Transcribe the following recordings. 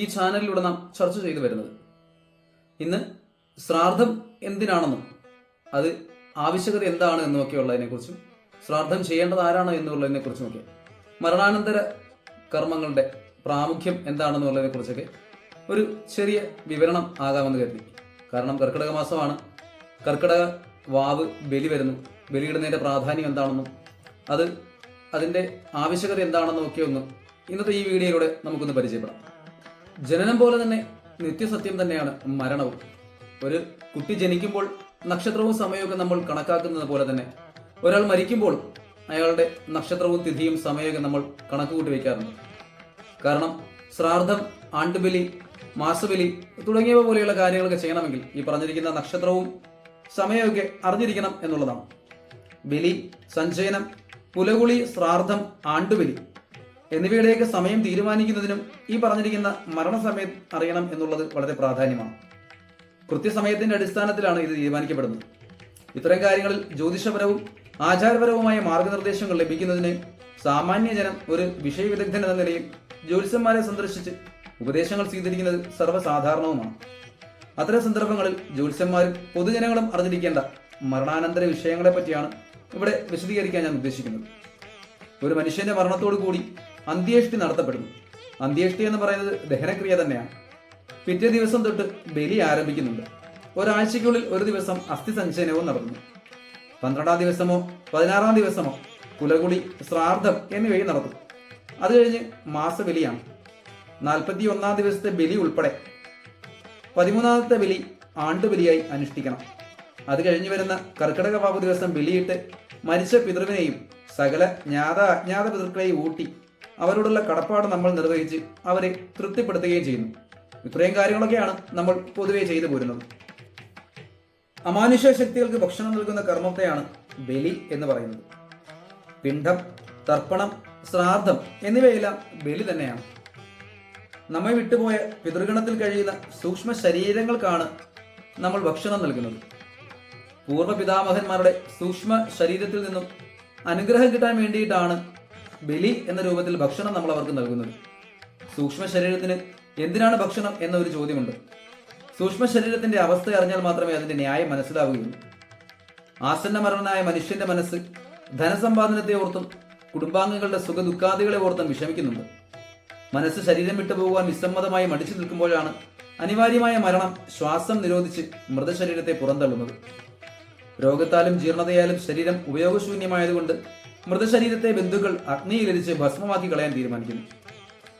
ഈ ചാനലിലൂടെ നാം ചർച്ച ചെയ്തു വരുന്നത്. ഇന്ന് ശ്രാദ്ധം എന്തിനാണെന്നും അത് ആവശ്യകത എന്താണ് എന്നൊക്കെ ഉള്ളതിനെക്കുറിച്ചും ശ്രാദ്ധം ചെയ്യേണ്ടത് ആരാണ് എന്നുള്ളതിനെക്കുറിച്ചുമൊക്കെ മരണാനന്തര കർമ്മങ്ങളുടെ പ്രാമുഖ്യം എന്താണെന്നുള്ളതിനെ കുറിച്ചൊക്കെ ഒരു ചെറിയ വിവരണം ആകാമെന്ന് കരുതി. കാരണം കർക്കിടക മാസമാണ്. കർക്കിടക വാവ് ബലി വരുന്നു. ബലിയിടുന്നതിന്റെ പ്രാധാന്യം എന്താണെന്നും അത് അതിന്റെ ആവശ്യകത എന്താണെന്നും ഒക്കെ ഒന്ന് ഇന്നത്തെ ഈ വീഡിയോയിലൂടെ നമുക്കൊന്ന് പരിചയപ്പെടാം. ജനനം പോലെ തന്നെ നിത്യസത്യം തന്നെയാണ് മരണവും. ഒരു കുട്ടി ജനിക്കുമ്പോൾ നക്ഷത്രവും സമയമൊക്കെ നമ്മൾ കണക്കാക്കുന്നത് പോലെ തന്നെ ഒരാൾ മരിക്കുമ്പോൾ അയാളുടെ നക്ഷത്രവും തിഥിയും സമയമൊക്കെ നമ്മൾ കണക്ക് കൂട്ടി വയ്ക്കാറുണ്ട്. കാരണം ശ്രാദ്ധം ആണ്ടുബലി മാസബലി തുടങ്ങിയവ പോലെയുള്ള കാര്യങ്ങളൊക്കെ ചെയ്യണമെങ്കിൽ ഈ പറഞ്ഞിരിക്കുന്ന നക്ഷത്രവും സമയമൊക്കെ അറിഞ്ഞിരിക്കണം എന്നുള്ളതാണ്. ബലി സഞ്ചയനം പുലകുളി ശ്രാദ്ധം ആണ്ടുബലി എന്നിവയുടെയൊക്കെ സമയം തീരുമാനിക്കുന്നതിനും ഈ പറഞ്ഞിരിക്കുന്ന മരണസമയം അറിയണം എന്നുള്ളത് വളരെ പ്രാധാന്യമാണ്. കൃത്യസമയത്തിന്റെ അടിസ്ഥാനത്തിലാണ് ഇത് തീരുമാനിക്കപ്പെടുന്നത്. ഇത്തരം കാര്യങ്ങളിൽ ജ്യോതിഷപരവും ആചാരപരവുമായ മാർഗനിർദ്ദേശങ്ങൾ ലഭിക്കുന്നതിന് സാമാന്യ ജനം ഒരു വിഷയവിദഗ്ധൻ എന്ന നിലയിൽ ജ്യോത്സ്യന്മാരെ സന്ദർശിച്ച് ഉപദേശങ്ങൾ സ്വീകരിക്കുന്നത് സർവസാധാരണവുമാണ്. അത്തരം സന്ദർഭങ്ങളിൽ ജ്യോത്സ്യന്മാരും പൊതുജനങ്ങളും അറിഞ്ഞിരിക്കേണ്ട മരണാനന്തര വിഷയങ്ങളെ പറ്റിയാണ് ഇവിടെ വിശദീകരിക്കാൻ ഞാൻ ഉദ്ദേശിക്കുന്നത്. ഒരു മനുഷ്യന്റെ മരണത്തോടു കൂടി അന്ത്യേഷ്ടി നടത്തപ്പെടുന്നു. അന്ത്യേഷ്ടി എന്ന് പറയുന്നത് ദഹനക്രിയ തന്നെയാണ്. പിറ്റേ ദിവസം തൊട്ട് ബലി ആരംഭിക്കുന്നുണ്ട്. ഒരാഴ്ചയ്ക്കുള്ളിൽ ഒരു ദിവസം അസ്ഥി സഞ്ചയനവും നടത്തുന്നു പന്ത്രണ്ടാം ദിവസമോ പതിനാറാം ദിവസമോ കുലകുടി ശ്രാദ്ധം എന്നിവയും നടത്തും അത് കഴിഞ്ഞ് മാസബലിയാണ്. നാൽപ്പത്തി ഒന്നാം ദിവസത്തെ ബലി ഉൾപ്പെടെ പതിമൂന്നാമത്തെ ബലി ആണ്ടുബലിയായി അനുഷ്ഠിക്കണം. അത് കഴിഞ്ഞു വരുന്ന കർക്കിടക വാവ് ദിവസം ബലിയിട്ട് മരിച്ച പിതൃവിനെയും സകല ജ്ഞാത അജ്ഞാത പിതൃക്കളെയും ഊട്ടി അവരോടുള്ള കടപ്പാട് നമ്മൾ നിർവഹിച്ച് അവരെ തൃപ്തിപ്പെടുത്തുകയും ചെയ്യുന്നു. ഇത്രയും കാര്യങ്ങളൊക്കെയാണ് നമ്മൾ പൊതുവെ ചെയ്തു പോരുന്നത്. അമാനുഷ്യ ശക്തികൾക്ക് ഭക്ഷണം നൽകുന്ന കർമ്മത്തെയാണ് ബലി എന്ന് പറയുന്നത്. പിണ്ഡം തർപ്പണം ശ്രാദ്ധം എന്നിവയെല്ലാം ബലി തന്നെയാണ്. നമ്മെ വിട്ടുപോയ പിതൃഗണത്തിൽ കഴിയുന്ന സൂക്ഷ്മ ശരീരങ്ങൾക്കാണ് നമ്മൾ ഭക്ഷണം നൽകുന്നത്. പൂർവ പിതാമഹന്മാരുടെ സൂക്ഷ്മ ശരീരത്തിൽ നിന്നും അനുഗ്രഹം കിട്ടാൻ വേണ്ടിയിട്ടാണ് ബലി എന്ന രൂപത്തിൽ ഭക്ഷണം നമ്മൾ അവർക്ക് നൽകുന്നത്. സൂക്ഷ്മ ശരീരത്തിന് എന്തിനാണ് ഭക്ഷണം എന്ന ഒരു ചോദ്യമുണ്ട്. സൂക്ഷ്മ ശരീരത്തിന്റെ അവസ്ഥ അറിഞ്ഞാൽ മാത്രമേ അതിന്റെ ന്യായം മനസ്സിലാവുകയുള്ളൂ. ആസന്ന മരണനായ മനുഷ്യന്റെ മനസ്സ് ധനസമ്പാദനത്തെ ഓർത്തും കുടുംബാംഗങ്ങളുടെ സുഖ ദുഃഖാദികളെ ഓർത്തും വിഷമിക്കുന്നുണ്ട്. മനസ്സ് ശരീരം വിട്ടു പോകുവാൻ വിസമ്മതമായി മടിച്ചു നിൽക്കുമ്പോഴാണ് അനിവാര്യമായ മരണം ശ്വാസം നിരോധിച്ച് മൃതശരീരത്തെ പുറന്തള്ളുന്നത്. രോഗത്താലും ജീർണതയാലും ശരീരം ഉപയോഗശൂന്യമായതുകൊണ്ട് മൃതശരീരത്തെ ബന്ധുക്കൾ അഗ്നിയിലെരിച്ച് ഭസ്മമാക്കി കളയാൻ തീരുമാനിക്കുന്നു.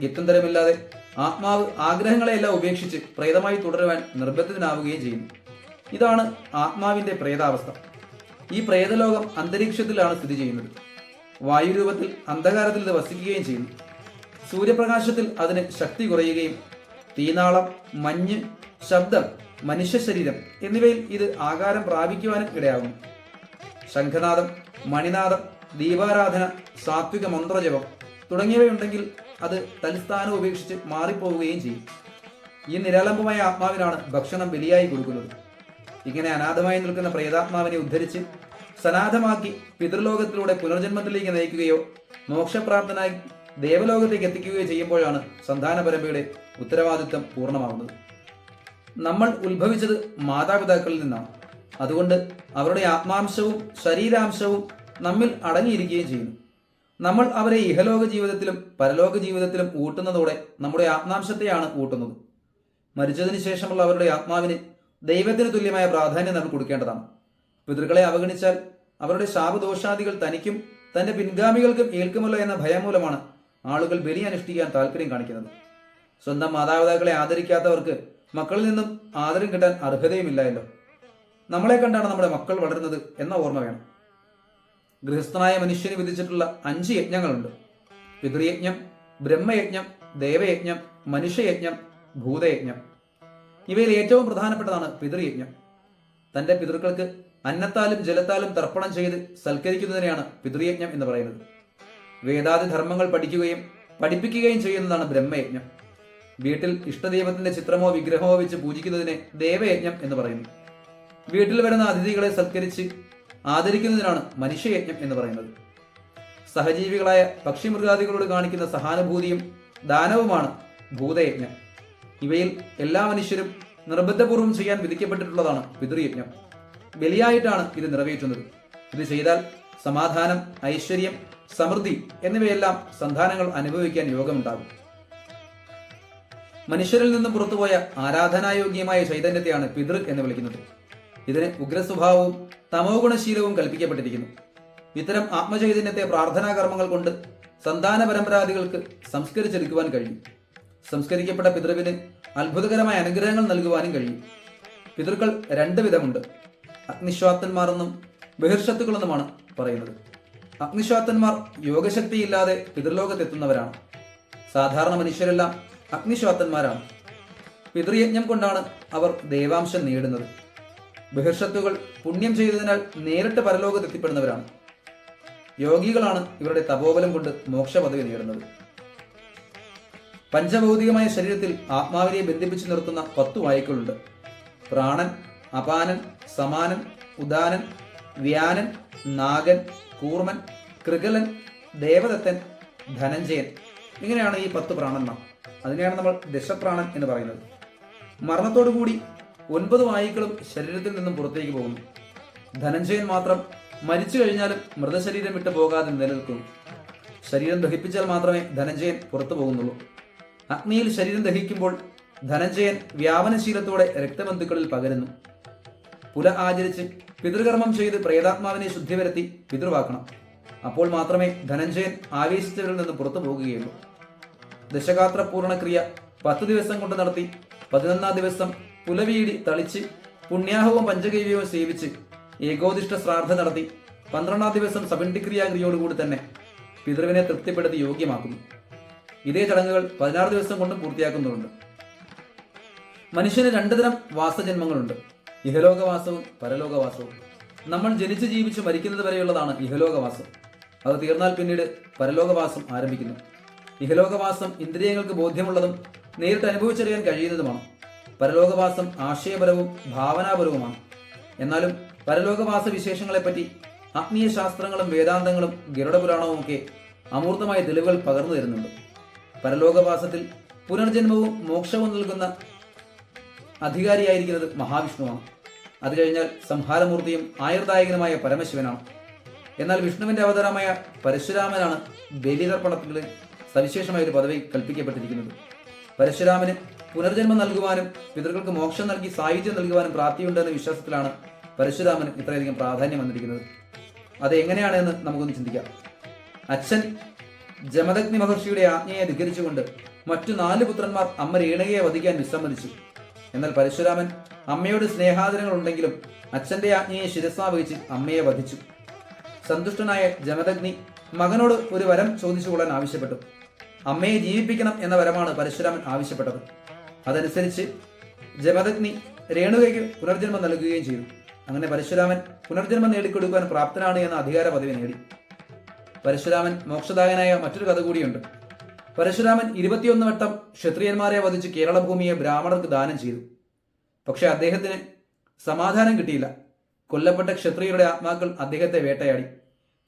ഗത്യന്തരമില്ലാതെ ആത്മാവ് ആഗ്രഹങ്ങളെയെല്ലാം ഉപേക്ഷിച്ച് പ്രേതമായി തുടരുവാൻ നിർബന്ധിതനാവുകയും ചെയ്യുന്നു. ഇതാണ് ആത്മാവിന്റെ പ്രേതാവസ്ഥ. ഈ പ്രേതലോകം അന്തരീക്ഷത്തിലാണ് സ്ഥിതി ചെയ്യുന്നത്. വായുരൂപത്തിൽ അന്ധകാരത്തിൽ ഇത് വസിക്കുകയും ചെയ്യുന്നു. സൂര്യപ്രകാശത്തിൽ അതിന് ശക്തി കുറയുകയും തീനാളം മഞ്ഞ് ശബ്ദം മനുഷ്യ ശരീരം എന്നിവയിൽ ഇത് ആകാരം പ്രാപിക്കുവാനും ഇടയാകുന്നു. ശംഖനാദം മണിനാദം ദീപാരാധന സാത്വിക മന്ത്രജപം തുടങ്ങിയവയുണ്ടെങ്കിൽ അത് തൽസ്ഥാനം ഉപേക്ഷിച്ച് മാറിപ്പോവുകയും ചെയ്യും. ഈ നിരാലംബമായ ആത്മാവിനാണ് ഭക്ഷണം ബലിയായി കൊടുക്കുന്നത്. ഇങ്ങനെ അനാഥമായി നിൽക്കുന്ന പ്രേതാത്മാവിനെ ഉദ്ധരിച്ച് സനാഥമാക്കി പിതൃലോകത്തിലൂടെ പുനർജന്മത്തിലേക്ക് നയിക്കുകയോ മോക്ഷപ്രാപ്തനായി ദേവലോകത്തേക്ക് എത്തിക്കുകയോ ചെയ്യുമ്പോഴാണ് സന്താന പരമ്പയുടെ ഉത്തരവാദിത്വം പൂർണമാകുന്നത് നമ്മൾ ഉത്ഭവിച്ചത് മാതാപിതാക്കളിൽ നിന്നാണ്. അതുകൊണ്ട് അവരുടെ ആത്മാംശവും ശരീരാംശവും നമ്മിൽ അടങ്ങിയിരിക്കുകയും ചെയ്യുന്നു. നമ്മൾ അവരെ ഇഹലോക ജീവിതത്തിലും പരലോക ജീവിതത്തിലും ഊട്ടുന്നതോടെ നമ്മുടെ ആത്മാംശത്തെയാണ് ഊട്ടുന്നത്. മരിച്ചതിന് ശേഷമുള്ള അവരുടെ ആത്മാവിന് ദൈവത്തിന് തുല്യമായ പ്രാധാന്യം നമ്മൾ കൊടുക്കേണ്ടതാണ്. പിതൃക്കളെ അവഗണിച്ചാൽ അവരുടെ ശാപദോഷാദികൾ തനിക്കും തന്റെ പിൻഗാമികൾക്കും ഏൽക്കുമല്ലോ എന്ന ഭയം മൂലമാണ് ആളുകൾ ബലി അനുഷ്ഠിക്കാൻ താല്പര്യം കാണിക്കുന്നത്. സ്വന്തം മാതാപിതാക്കളെ ആദരിക്കാത്തവർക്ക് മക്കളിൽ നിന്നും ആദരം കിട്ടാൻ അർഹതയുമില്ലല്ലോ നമ്മളെ കണ്ടാണ് നമ്മുടെ മക്കൾ വളരുന്നത് എന്ന ഓർമ്മ വേണം. ഗൃഹസ്ഥനായ മനുഷ്യന് വിധിച്ചിട്ടുള്ള അഞ്ച് യജ്ഞങ്ങളുണ്ട്. പിതൃയജ്ഞം ബ്രഹ്മയജ്ഞം ദേവയജ്ഞം മനുഷ്യയജ്ഞം ഭൂതയജ്ഞം. ഇവയിൽ ഏറ്റവും പ്രധാനപ്പെട്ടതാണ് പിതൃയജ്ഞം. തന്റെ പിതൃക്കൾക്ക് അന്നത്താലും ജലത്താലും തർപ്പണം ചെയ്ത് സൽക്കരിക്കുന്നതിനെയാണ് പിതൃയജ്ഞം എന്ന് പറയുന്നത്. വേദാതി ധർമ്മങ്ങൾ പഠിക്കുകയും പഠിപ്പിക്കുകയും ചെയ്യുന്നതാണ് ബ്രഹ്മയജ്ഞം. വീട്ടിൽ ഇഷ്ടദൈവത്തിന്റെ ചിത്രമോ വിഗ്രഹമോ വെച്ച് പൂജിക്കുന്നതിനെ ദേവയജ്ഞം എന്ന് പറയുന്നു. വീട്ടിൽ വരുന്ന അതിഥികളെ സൽക്കരിച്ച് ആദരിക്കുന്നതിനാണ് മനുഷ്യയജ്ഞം എന്ന് പറയുന്നത്. സഹജീവികളായ പക്ഷിമൃഗാദികളോട് കാണിക്കുന്ന സഹാനുഭൂതിയും ദാനവുമാണ് ഭൂതയജ്ഞം. ഇവയിൽ എല്ലാ മനുഷ്യരും നിർബന്ധപൂർവം ചെയ്യാൻ വിധിക്കപ്പെട്ടിട്ടുള്ളതാണ് പിതൃയജ്ഞം. ബലിയായിട്ടാണ് ഇത് നിറവേറ്റുന്നത്. ഇത് ചെയ്താൽ സമാധാനം ഐശ്വര്യം സമൃദ്ധി എന്നിവയെല്ലാം സന്താനങ്ങൾ അനുഭവിക്കാൻ യോഗമുണ്ടാകും. മനുഷ്യരിൽ നിന്നും പുറത്തുപോയ ആരാധനായോഗ്യമായ ചൈതന്യത്തെയാണ് പിതൃ എന്ന് വിളിക്കുന്നത്. ഇതിന് ഉഗ്രസ്വഭാവവും തമോ ഗുണശീലവും കൽപ്പിക്കപ്പെട്ടിരിക്കുന്നു. ഇത്തരം ആത്മചൈതന്യത്തെ പ്രാർത്ഥനാ കർമ്മങ്ങൾ കൊണ്ട് സന്താന പരമ്പരാദികൾക്ക് സംസ്കരിച്ചെടുക്കുവാൻ കഴിയും. സംസ്കരിക്കപ്പെട്ട പിതൃവിന് അത്ഭുതകരമായ അനുഗ്രഹങ്ങൾ നൽകുവാനും കഴിയും. പിതൃക്കൾ രണ്ട് വിധമുണ്ട്. അഗ്നിശ്വാത്തന്മാർ എന്നും ബഹിർഷത്തുക്കളെന്നുമാണ് പറയുന്നത്. അഗ്നിശ്വാത്തന്മാർ യോഗശക്തിയില്ലാതെ പിതൃലോകത്തെത്തുന്നവരാണ്. സാധാരണ മനുഷ്യരെല്ലാം അഗ്നിശ്വാത്തന്മാരാണ്. പിതൃയജ്ഞം കൊണ്ടാണ് അവർ ദേവാംശം നേടുന്നത്. ബഹിർഷത്തുകൾ പുണ്യം ചെയ്തതിനാൽ നേരിട്ട് പരലോകത്തെത്തിപ്പെടുന്നവരാണ് യോഗികളാണ് ഇവരുടെ തപോബലം കൊണ്ട് മോക്ഷപദവി നേടുന്നത്. പഞ്ചഭൗതികമായ ശരീരത്തിൽ ആത്മാവിനെ ബന്ധിപ്പിച്ചു നിർത്തുന്ന പത്തു വായുക്കളുണ്ട്. പ്രാണൻ അപാനൻ സമാനൻ ഉദാനൻ വ്യാനൻ നാഗൻ കൂർമൻ കൃകലൻ ദേവദത്തൻ ധനഞ്ജയൻ ഇങ്ങനെയാണ് ഈ പത്ത് പ്രാണന്മാർ. അതിനെയാണ് നമ്മൾ ദശപ്രാണൻ എന്ന് പറയുന്നത്. മരണത്തോടുകൂടി ഒൻപത് വായുക്കളും ശരീരത്തിൽ നിന്നും പുറത്തേക്ക് പോകുന്നു. ധനഞ്ജയൻ മാത്രം മരിച്ചു കഴിഞ്ഞാലും മൃതശരീരം വിട്ടു പോകാതെ നിലനിൽക്കും ശരീരം ദഹിപ്പിച്ചാൽ മാത്രമേ ധനഞ്ജയൻ പുറത്തു പോകുന്നുള്ളൂ. അഗ്നിയിൽ ശരീരം ദഹിക്കുമ്പോൾ ധനഞ്ജയൻ വ്യാപനശീലത്തോടെ രക്തബന്ധുക്കളിൽ പകരുന്നു. പുല ആചരിച്ച് പിതൃകർമ്മം ചെയ്ത് പ്രേതാത്മാവിനെ ശുദ്ധി വരുത്തി പിതൃവാക്കണം. അപ്പോൾ മാത്രമേ ധനഞ്ജയൻ ആവേശിച്ചവരിൽ നിന്ന് പുറത്തു പോകുകയുള്ളൂ. ദശഗാത്ര പൂർണക്രിയ പത്ത് ദിവസം കൊണ്ട് നടത്തി പതിനൊന്നാം ദിവസം പുലവീടി തളിച്ച് പുണ്യാഹവും പഞ്ചകൈവ്യവും സേവിച്ച് ഏകോദിഷ്ട ശ്രാദ്ധ നടത്തി പന്ത്രണ്ടാം ദിവസം സബിൻഡിക്രിയാഗ്രിയോടുകൂടി തന്നെ പിതൃവിനെ തൃപ്തിപ്പെടുത്തി യോഗ്യമാക്കുന്നു. ഇതേ ചടങ്ങുകൾ പതിനാറ് ദിവസം കൊണ്ടും പൂർത്തിയാക്കുന്നുണ്ട്. മനുഷ്യന് രണ്ടു തരം വാസജന്മങ്ങളുണ്ട്. ഇഹലോകവാസവും പരലോകവാസവും. നമ്മൾ ജനിച്ച് ജീവിച്ച് മരിക്കുന്നത് വരെയുള്ളതാണ് ഇഹലോകവാസം. അത് തീർന്നാൽ പിന്നീട് പരലോകവാസം ആരംഭിക്കുന്നു. ഇഹലോകവാസം ഇന്ദ്രിയങ്ങൾക്ക് ബോധ്യമുള്ളതും നേരിട്ട് അനുഭവിച്ചറിയാൻ കഴിയുന്നതുമാണ്. പരലോകവാസം ആശയപരവും ഭാവനാപരവുമാണ്. എന്നാലും പരലോകവാസ വിശേഷങ്ങളെപ്പറ്റി ആത്മീയ ശാസ്ത്രങ്ങളും വേദാന്തങ്ങളും ഗരുഡപുരാണവും ഒക്കെ അമൂർത്തമായ തെളിവുകൾ പകർന്നു തരുന്നുണ്ട്. പരലോകവാസത്തിൽ പുനർജന്മവും മോക്ഷവും നൽകുന്ന അധികാരിയായിരിക്കുന്നത് മഹാവിഷ്ണുവാണ്. അത് കഴിഞ്ഞാൽ സംഹാരമൂർത്തിയും ആയുർദായകനുമായ പരമശിവനാണ്. എന്നാൽ വിഷ്ണുവിന്റെ അവതാരമായ പരശുരാമനാണ് ബലിതർപ്പണത്തിൽ സവിശേഷമായ ഒരു പദവി കൽപ്പിക്കപ്പെട്ടിരിക്കുന്നത്. പരശുരാമന് പുനർജന്മം നൽകുവാനും പിതൃകൾക്ക് മോക്ഷം നൽകി സായുധ്യം നൽകുവാനും പ്രാപ്തിയുണ്ടെന്ന വിശ്വാസത്തിലാണ് പരശുരാമന് ഇത്രയധികം പ്രാധാന്യം വന്നിരിക്കുന്നത്. അത് എങ്ങനെയാണെന്ന് നമുക്കൊന്ന് ചിന്തിക്കാം. അച്ഛൻ ജമദഗ്നി മഹർഷിയുടെ ആജ്ഞയെ ധിക്കരിച്ചുകൊണ്ട് മറ്റു നാല് പുത്രന്മാർ അമ്മ രേണകയെ വധിക്കാൻ വിസമ്മതിച്ചു. എന്നാൽ പരശുരാമൻ അമ്മയോട് സ്നേഹാദരങ്ങൾ ഉണ്ടെങ്കിലും അച്ഛന്റെ ആജ്ഞയെ ശിരസാ വഹിച്ച് അമ്മയെ വധിച്ചു. സന്തുഷ്ടനായ ജമദഗ്നി മകനോട് ഒരു വരം ചോദിച്ചുകൊള്ളാൻ ആവശ്യപ്പെട്ടു. അമ്മയെ ജീവിപ്പിക്കണം എന്ന വരമാണ് പരശുരാമൻ ആവശ്യപ്പെട്ടത്. അതനുസരിച്ച് ജമദഗ്നി രേണുകയ്ക്ക് പുനർജന്മം നൽകുകയും ചെയ്തു. അങ്ങനെ പരശുരാമൻ പുനർജന്മം നേടിക്കൊടുക്കുവാൻ പ്രാപ്തനാണ് എന്ന അധികാര പദവി നേടി. പരശുരാമൻ മോക്ഷദായനായ മറ്റൊരു കഥ കൂടിയുണ്ട്. പരശുരാമൻ ഇരുപത്തിയൊന്ന് വട്ടം ക്ഷത്രിയന്മാരെ വധിച്ച് കേരള ഭൂമിയെ ബ്രാഹ്മണർക്ക് ദാനം ചെയ്തു. പക്ഷെ അദ്ദേഹത്തിന് സമാധാനം കിട്ടിയില്ല. കൊല്ലപ്പെട്ട ക്ഷത്രിയരുടെ ആത്മാക്കൾ അദ്ദേഹത്തെ വേട്ടയാടി.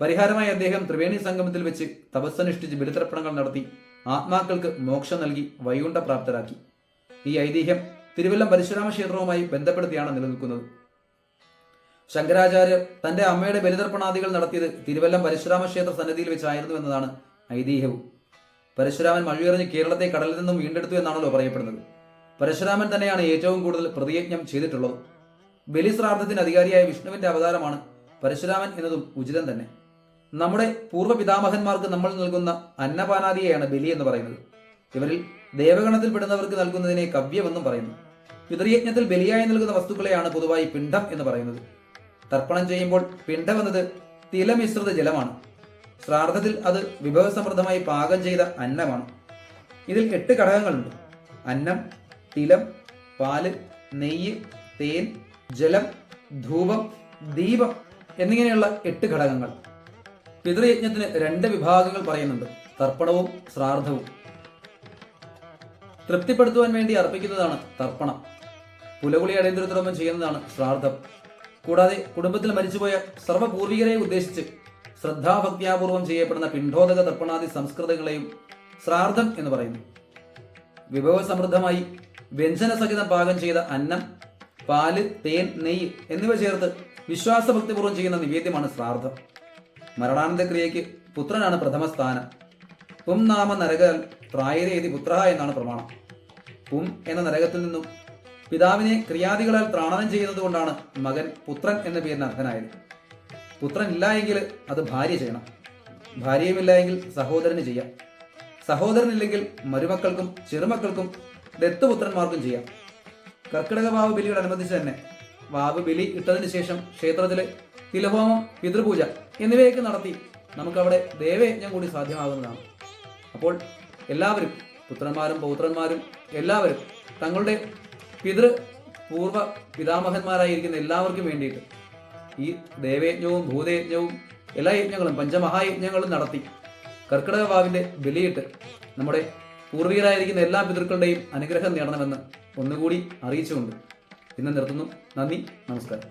പരിഹാരമായി അദ്ദേഹം ത്രിവേണി സംഗമത്തിൽ വെച്ച് തപസ്സനുഷ്ഠിച്ച് ബലിതർപ്പണങ്ങൾ നടത്തി ആത്മാക്കൾക്ക് മോക്ഷം നൽകി വൈകുണ്ഠ പ്രാപ്തരാക്കി. ഈ ഐതിഹ്യം തിരുവല്ലം പരശുരാമ ക്ഷേത്രവുമായി ബന്ധപ്പെടുത്തിയാണ് നിലനിൽക്കുന്നത്. ശങ്കരാചാര്യർ തന്റെ അമ്മയുടെ ബലിതർപ്പണാദികൾ നടത്തിയത് തിരുവല്ലം പരശുരാമ ക്ഷേത്ര സന്നിധിയിൽ വെച്ചായിരുന്നു എന്നതാണ് ഐതിഹ്യവും. പരശുരാമൻ മഴയെറിഞ്ഞ് കേരളത്തെ കടലിൽ നിന്നും വീണ്ടെടുത്തു എന്നാണല്ലോ പറയപ്പെടുന്നത്. പരശുരാമൻ തന്നെയാണ് ഏറ്റവും കൂടുതൽ പ്രതിയജ്ഞം ചെയ്തിട്ടുള്ളത്. ബലിശ്രാദ്ധത്തിന് അധികാരിയായ വിഷ്ണുവിന്റെ അവതാരമാണ് പരശുരാമൻ എന്നതും ഉചിതം തന്നെ. നമ്മുടെ പൂർവ പിതാമഹന്മാർക്ക് നമ്മൾ നൽകുന്ന അന്നപാനാദിയെയാണ് ബലി എന്ന് പറയുന്നത്. ഇവരിൽ ദേവഗണത്തിൽ പെടുന്നവർക്ക് നൽകുന്നതിനെ കവ്യമെന്നും പറയുന്നു. പിതൃയജ്ഞത്തിൽ ബലിയായി നൽകുന്ന വസ്തുക്കളെയാണ് പൊതുവായി പിണ്ഡം എന്ന് പറയുന്നത്. തർപ്പണം ചെയ്യുമ്പോൾ പിണ്ഡം എന്നത് തിലമിശ്രിത ജലമാണ്. ശ്രാദ്ധത്തിൽ അത് വിഭവസമൃദ്ധമായി പാകം ചെയ്ത അന്നമാണ്. ഇതിൽ എട്ട് ഘടകങ്ങളുണ്ട്. അന്നം തിലം പാൽ നെയ്യ് തേൻ ജലം ധൂപം ദീപം എന്നിങ്ങനെയുള്ള എട്ട് ഘടകങ്ങൾ. പിതൃയജ്ഞത്തിന് രണ്ട് വിഭാഗങ്ങൾ പറയുന്നുണ്ട്. തർപ്പണവും ശ്രാദ്ധവും. തൃപ്തിപ്പെടുത്തുവാൻ വേണ്ടി അർപ്പിക്കുന്നതാണ് തർപ്പണം. പുലകുളി അടിയന്തരത്തോടൊപ്പം ചെയ്യുന്നതാണ് ശ്രാദ്ധം. കൂടാതെ കുടുംബത്തിൽ മരിച്ചുപോയ സർവപൂർവികരെ ഉദ്ദേശിച്ച് ശ്രദ്ധാഭക്തിയാപൂർവം ചെയ്യപ്പെടുന്ന പിണ്ഡോദക തർപ്പണാദി സംസ്കൃതങ്ങളെയും ശ്രാദ്ധം എന്ന് പറയുന്നു. വിഭവസമൃദ്ധമായി വ്യഞ്ജനസഹിതം പാകം ചെയ്ത അന്നം പാൽ തേൻ നെയ്യ് എന്നിവ ചേർത്ത് വിശ്വാസഭക്തിപൂർവം ചെയ്യുന്ന നിവേദ്യമാണ് ശ്രാദ്ധം. മരണാനന്ത ക്രിയയ്ക്ക് പുത്രനാണ് പ്രഥമ സ്ഥാനം. പും നാമ നരകൽ ത്രായരേതി പുത്ര എന്നാണ് പ്രമാണം. പും എന്ന നരകത്തിൽ നിന്നും പിതാവിനെ ക്രിയാദികളാൽ ത്രാണനം ചെയ്യുന്നത് കൊണ്ടാണ് മകൻ പുത്രൻ എന്ന പേരിന് അർഹനായത്. പുത്രൻ ഇല്ല എങ്കിൽ അത് ഭാര്യ ചെയ്യണം. ഭാര്യയുമില്ല എങ്കിൽ സഹോദരന് ചെയ്യാം. സഹോദരനില്ലെങ്കിൽ മരുമക്കൾക്കും ചെറുമക്കൾക്കും ദത്തുപുത്രന്മാർക്കും ചെയ്യാം. കർക്കിടക വാവ് ബലിയോടനുബന്ധിച്ച് തന്നെ വാവ് ബലി ഇട്ടതിന് ശേഷം ക്ഷേത്രത്തിലെ തിലഹോമം പിതൃപൂജ എന്നിവയൊക്കെ നടത്തി നമുക്കവിടെ ദേവയജ്ഞം കൂടി സാധ്യമാകുന്നതാണ്. അപ്പോൾ എല്ലാവരും പുത്രന്മാരും പൗത്രന്മാരും എല്ലാവരും തങ്ങളുടെ പിതൃ പൂർവ പിതാമഹന്മാരായിരിക്കുന്ന എല്ലാവർക്കും വേണ്ടിയിട്ട് ഈ ദേവയജ്ഞവും ഭൂതയജ്ഞവും എല്ലാ യജ്ഞങ്ങളും പഞ്ചമഹായജ്ഞങ്ങളും നടത്തി കർക്കിടക വാവിന്റെ ബലിയിട്ട് നമ്മുടെ പൂർവികരായിരിക്കുന്ന എല്ലാ പിതൃക്കളുടെയും അനുഗ്രഹം നേടണമെന്ന് ഒന്നുകൂടി അറിയിച്ചുകൊണ്ട് ഇന്ന് നിർത്തുന്നു. നന്ദി നമസ്കാരം.